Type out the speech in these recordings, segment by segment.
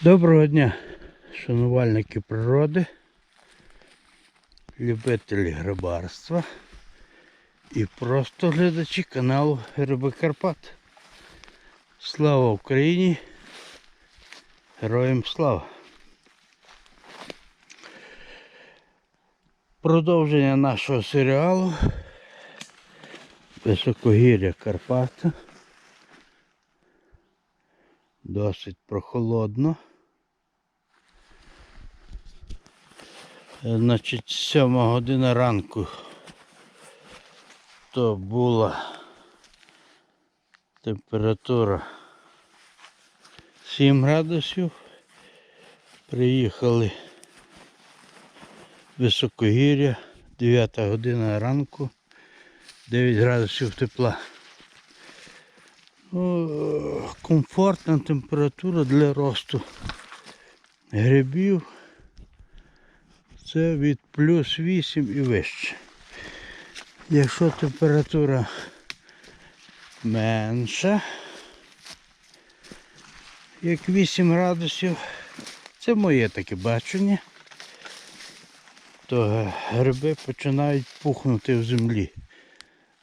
Доброго дня, шанувальники природи, любителі грибарства і просто глядачі каналу Гриби Карпат. Слава Україні! Героям слава! Продовження нашого серіалу Високогір'я Карпата. Досить прохолодно. Значить, 7 година ранку то була температура 7 градусів. Приїхали високогір'я, 9 година ранку, 9 градусів тепла. Ну, комфортна температура для росту грибів. Це від плюс 8 і вище. Якщо температура менша, як 8 градусів, це моє таке бачення, то гриби починають пухнути в землі.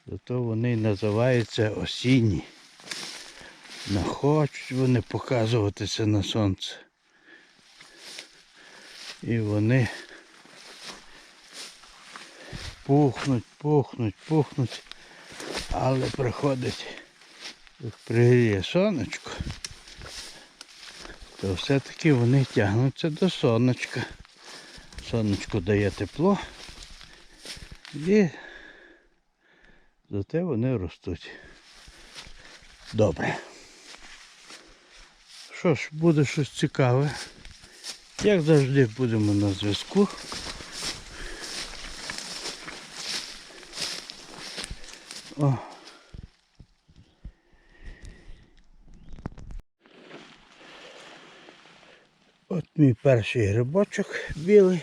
Зато вони називаються осінні. Не хочуть вони показуватися на сонце. І вони пухнуть, пухнуть, пухнуть, але приходить, як пригріє сонечко, то все-таки вони тягнуться до сонечка. Сонечко дає тепло і зате вони ростуть. Добре. Що ж, буде щось цікаве. Як завжди будемо на зв'язку. О. От мій перший грибочок білий.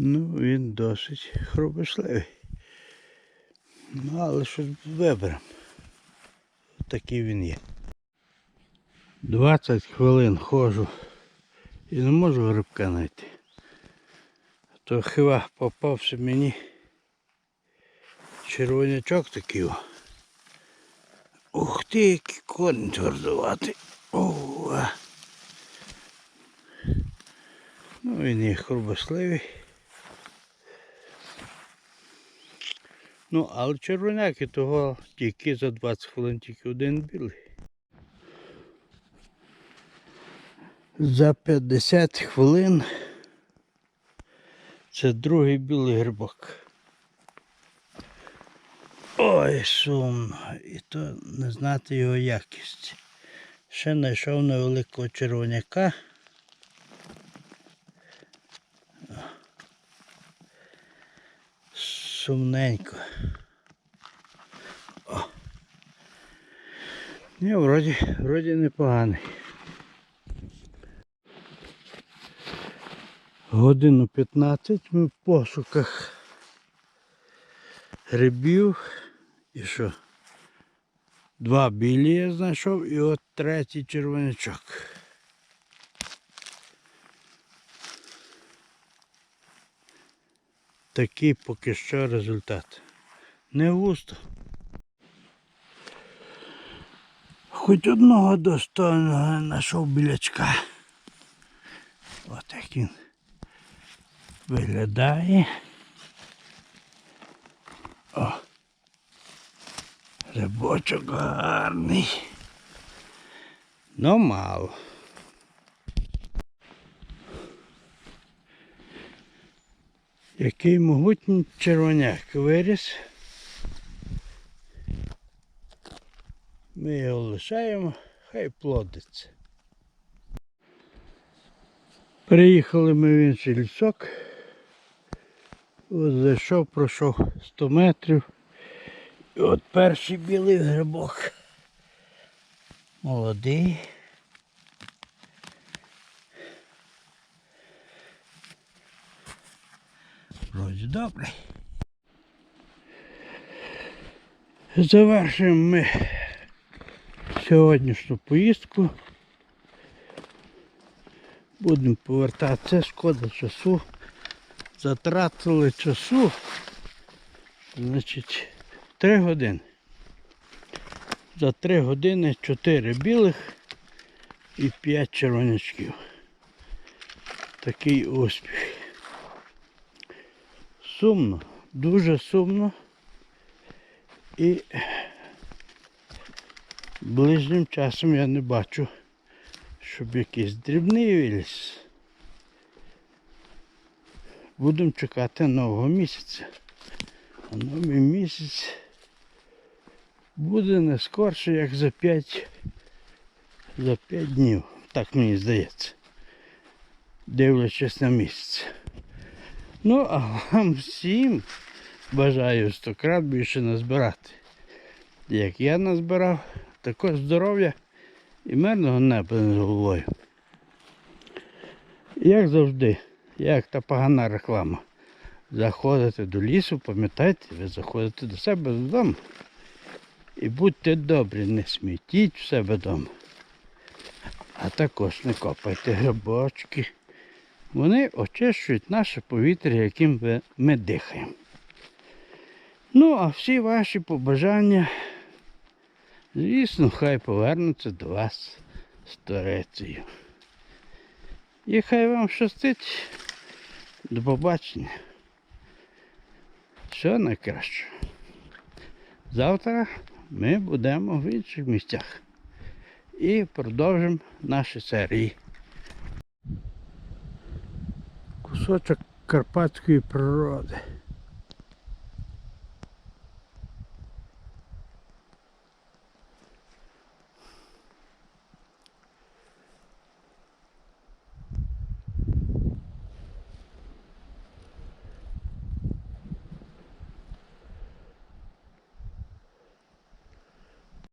Ну, він досить хробишливий. Ну, але щось виберемо. Такий він є. 20 хвилин ходжу і не можу грибка знайти. То хіба попався мені червонячок такий. о. Ух ти, який корінь твердуватий. Ну він є хробосливий. Ну, але червоняки того тільки за 20 хвилин тільки один білий. За 50 хвилин це другий білий грибок. Ой, сумно. І то не знати його якість. Ще знайшов невеликого червоняка. Сумненько. О. Ні, вроді, вроді непоганий. Годину 15 ми в пошуках грибів. І що? Два білі я знайшов і от третій червонячок. Такий поки що результат. Не густо. Хоч одного достойного знайшов білячка. От як він виглядає. О! Рибочок гарний. Ну мало. Який могутній червоняк виріс. Ми його лишаємо, хай плодиться. Приїхали ми в інший лісок. От зайшов, пройшов 100 метрів. І от перший білий грибок. Молодий. Вроді добрий. Завершуємо ми сьогоднішню поїздку. Будемо повертатися, шкода часу. Затратили часу. Значить, 3 години. За 3 години 4 білих і 5 червонячків. Такий успіх. Сумно, дуже сумно. І ближнім часом я не бачу, щоб якийсь дрібний виліз. Будемо чекати нового місяця. А новий місяць буде не скорше, як за 5, за 5 днів. Так мені здається. Дивлячись на місяць. Ну, а вам всім бажаю стократ більше назбирати. Як я назбирав, також здоров'я і мирного неба над головою. Як завжди, як та погана реклама. Заходите до лісу, пам'ятайте, ви заходите до себе додому. І будьте добрі, не смітіть в себе вдома. А також не копайте грибочки. Вони очищують наше повітря, яким ми дихаємо. Ну, а всі ваші побажання, звісно, хай повернуться до вас з сторицею. І хай вам щастить. До побачення. Все найкраще. Завтра ми будемо в інших місцях і продовжимо наші серії. Кусочок карпатської природи.